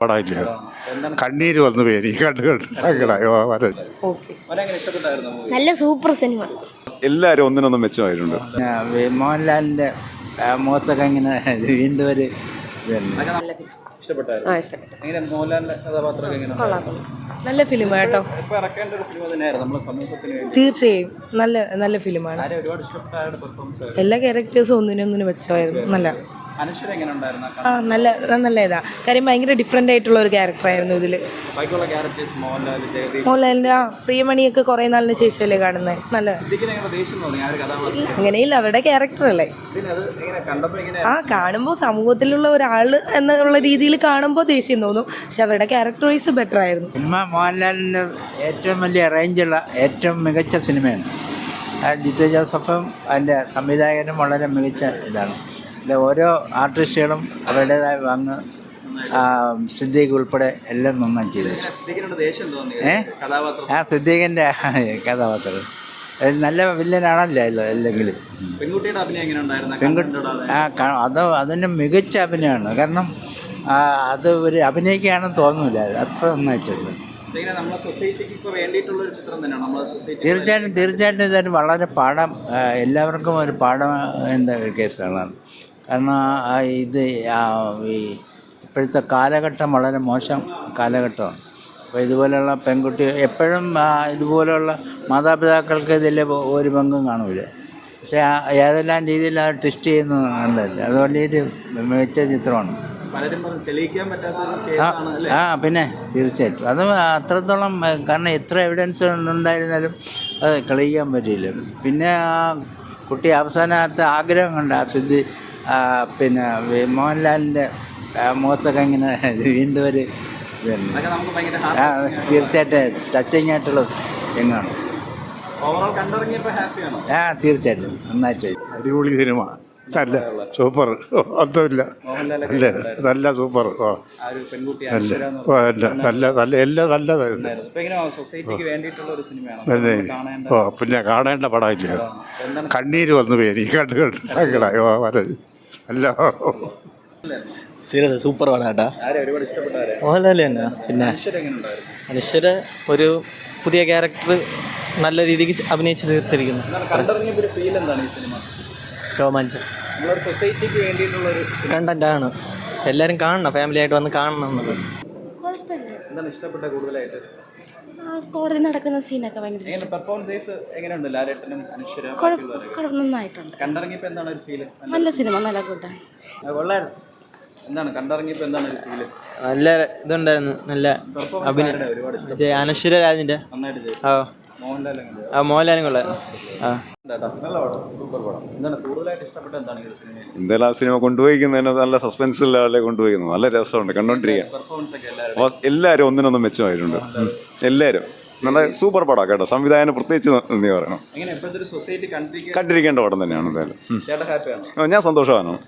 പടമില്ല കണ്ണീര് വന്നു പേര്. കണ്ടു കണ്ടു കണ്ട് സങ്കടമായി നല്ല സൂപ്പർ സിനിമ. എല്ലാരും ഒന്നിനൊന്നും മെച്ചമായിട്ടുണ്ട് മോഹൻലാലിന്റെ മുഖത്തൊക്കെ ഇങ്ങനെ വീണ്ടും ഒരു നല്ല ഫിലിം കേട്ടോ. ഇപ്പൊ ഒരു സിനിമ തന്നെയായിരുന്നു. നമ്മുടെ സമൂഹത്തിന് വേണ്ടി. തീർച്ചയായും. നല്ല നല്ല ഫിലിമാണ്. ആരെ ഒരുപാട് ഇഷ്ടപ്പെട്ട ആരുടെ പെർഫോമൻസ് എല്ലാ ക്യാരക്ടേഴ്സും ഒന്നിനൊന്നിനും മെച്ചമായിരുന്നു. നല്ല. ആ നല്ല നല്ല ഇതാ കാര്യം ഭയങ്കര ഡിഫറെന്റ് ആയിട്ടുള്ള ഒരു ക്യാരക്ടറായിരുന്നു ഇതിൽ മോഹൻലാലിന്റെ ആ പ്രിയമണിയൊക്കെ കുറേ നാളിന് ശേഷമല്ലേ കാണുന്നത് നല്ല കഥാപാത്രം. അങ്ങനെയില്ല അവരുടെ ക്യാരക്ടർ അല്ലേ? ഇതിന് അത് എങ്ങനെ കണ്ടപ്പോ എങ്ങനെ ആ കാണുമ്പോൾ സമൂഹത്തിലുള്ള ഒരാൾ എന്നുള്ള രീതിയിൽ കാണുമ്പോൾ ദേഷ്യം തോന്നും. പക്ഷെ അവരുടെ ക്യാരക്ടർ വൈസ് ബെറ്റർ ആയിരുന്നു. സിനിമ മോഹൻലാലിന്റെ ഏറ്റവും വലിയ റേഞ്ചുള്ള ഏറ്റവും മികച്ച സിനിമയാണ്. ആ ജിത്തു ജോസഫും അതിന്റെ സംവിധായകനും വളരെ മികച്ച ഇതാണ്. ഇതിലെ ഓരോ ആർട്ടിസ്റ്റുകളും അവരുടേതായ വന്ന് സിദ്ദീഖ് ഉൾപ്പെടെ എല്ലാം നന്നായി ചെയ്തു. ഏ? ആ സിദ്ദീഖിന്റെ കഥാപാത്രം. നല്ല വില്ലനാണല്ലോ അല്ലോ അല്ലെങ്കിലും പെൺകുട്ടി ആ അത് അതിന് മികച്ച അഭിനയമാണ്. കാരണം അത് ഒരു അഭിനയിക്കുകയാണെന്ന് തോന്നൂല. അത്ര നന്നായിട്ടുണ്ട്. തീർച്ചയായിട്ടും തീർച്ചയായിട്ടും ഇതൊരു വളരെ പാഠം എല്ലാവർക്കും ഒരു പാഠം എന്താ കേസുകളാണ്. കാരണം ഇത് ഈ ഇപ്പോഴത്തെ കാലഘട്ടം വളരെ മോശം കാലഘട്ടമാണ്. അപ്പോൾ ഇതുപോലെയുള്ള പെൺകുട്ടി എപ്പോഴും ഇതുപോലെയുള്ള മാതാപിതാക്കൾക്ക് ഇതിൽ ഒരു പങ്കും കാണില്ല പക്ഷേ ഏതെല്ലാം രീതിയിൽ അത് ട്വിസ്റ്റ് ചെയ്യുന്നതല്ല അതുകൊണ്ട് ഇത് മികച്ച ചിത്രമാണ്. തെളിയിക്കാൻ ആ കേസാണ് അല്ലേ? ആ പിന്നെ തീർച്ചയായിട്ടും. അത് അത്രത്തോളം കാരണം എത്ര എവിഡൻസ് ഉണ്ടായിരുന്നാലും അത് കളിക്കാൻ പറ്റില്ല പിന്നെ ആ കുട്ടി അവസാനത്തെ ആഗ്രഹം കണ്ട ആ സിദ്ധി പിന്നെ മോഹൻലാലിന്റെ മുഖത്തൊക്കെ ഇങ്ങനെ വീണ്ടും ഒരു തീർച്ചയായിട്ടും ടച്ചിങ് ആയിട്ടുള്ള രംഗമാണ് ഹാപ്പിയാണോ ആ തീർച്ചയായിട്ടും. നന്നായിട്ട്. അടിപൊളി സിനിമ. നല്ല സൂപ്പർ. ഒന്നുമില്ല. അല്ലേ നല്ല സൂപ്പർ. ഓ ആ ഒരു പെൺകുട്ടി നല്ല നല്ല എല്ലാം നല്ലതായിരുന്നു ഓ പിന്നെ കാണേണ്ട പടമില്ല. കണ്ണീര് വന്നു പേരി. കണ്ടു കണ്ടു സങ്കടായോ. സങ്കടമായി ഓ നല്ല സീരിയസ് സൂപ്പർ പടം മോഹൻലാലി തന്നെ. പിന്നെ അനശ്വര എങ്ങനെ ഉണ്ടായിരുന്നു? മനുഷ്യര് ഒരു പുതിയ ക്യാരക്ടർ നല്ല രീതിക്ക് അഭിനയിച്ച് തീർത്തിരിക്കുന്നു. എന്താണ് ഒരു ഫീൽ എന്താണ് ഈ സിനിമ? രോമാഞ്ചം. നമ്മളൊരു സൊസൈറ്റിക്ക് വേണ്ടിയിട്ടുള്ള ഒരു കണ്ടന്റ് ആണ്. എല്ലാവരും കാണണം ഫാമിലി ആയിട്ട് വന്ന് കാണണം എന്നുള്ളത്. എന്താണ് ഇഷ്ടപ്പെട്ട കൂടുതലായിട്ട്? ആ കോടതി നടക്കുന്ന സീനൊക്കെ ഭയങ്കര എങ്ങനെയുണ്ട്? ലാലേട്ടനും അനശ്വര നന്നായിട്ടുണ്ട്. കണ്ടിറങ്ങിയപ്പോൾ എന്താണ് ഒരു ഫീൽ നല്ല സിനിമ നല്ല കൂട്ടാണ് എന്താണ് കണ്ടിറങ്ങിയപ്പോൾ എന്താണ് ഒരു ഫീൽ നല്ല ഇതുണ്ടായിരുന്നു നല്ല അഭിനയം. അനശ്വര രാജിന്റെ. നന്നായിട്ട് ആ മോഹൻലാലും കൊള്ളായിരുന്നു. ആ. എന്തായാലും ആ സിനിമ കൊണ്ടുപോയിക്കുന്നതിന് നല്ല സസ്പെൻസ് ആളെ കൊണ്ടുപോയിക്കുന്നത് നല്ല രസമുണ്ട് കണ്ടോണ്ടിരിക്കാൻ. എല്ലാവരും ഒന്നിനൊന്നും മെച്ചമായിട്ടുണ്ട്. എല്ലാവരും നല്ല സൂപ്പർ പടം കേട്ടോ. സംവിധായകന് പ്രത്യേകിച്ച് നന്ദി പറയണം. കണ്ടിരിക്കേണ്ട പടം തന്നെയാണ് എന്തായാലും. ഞാൻ സന്തോഷവാനാണ്.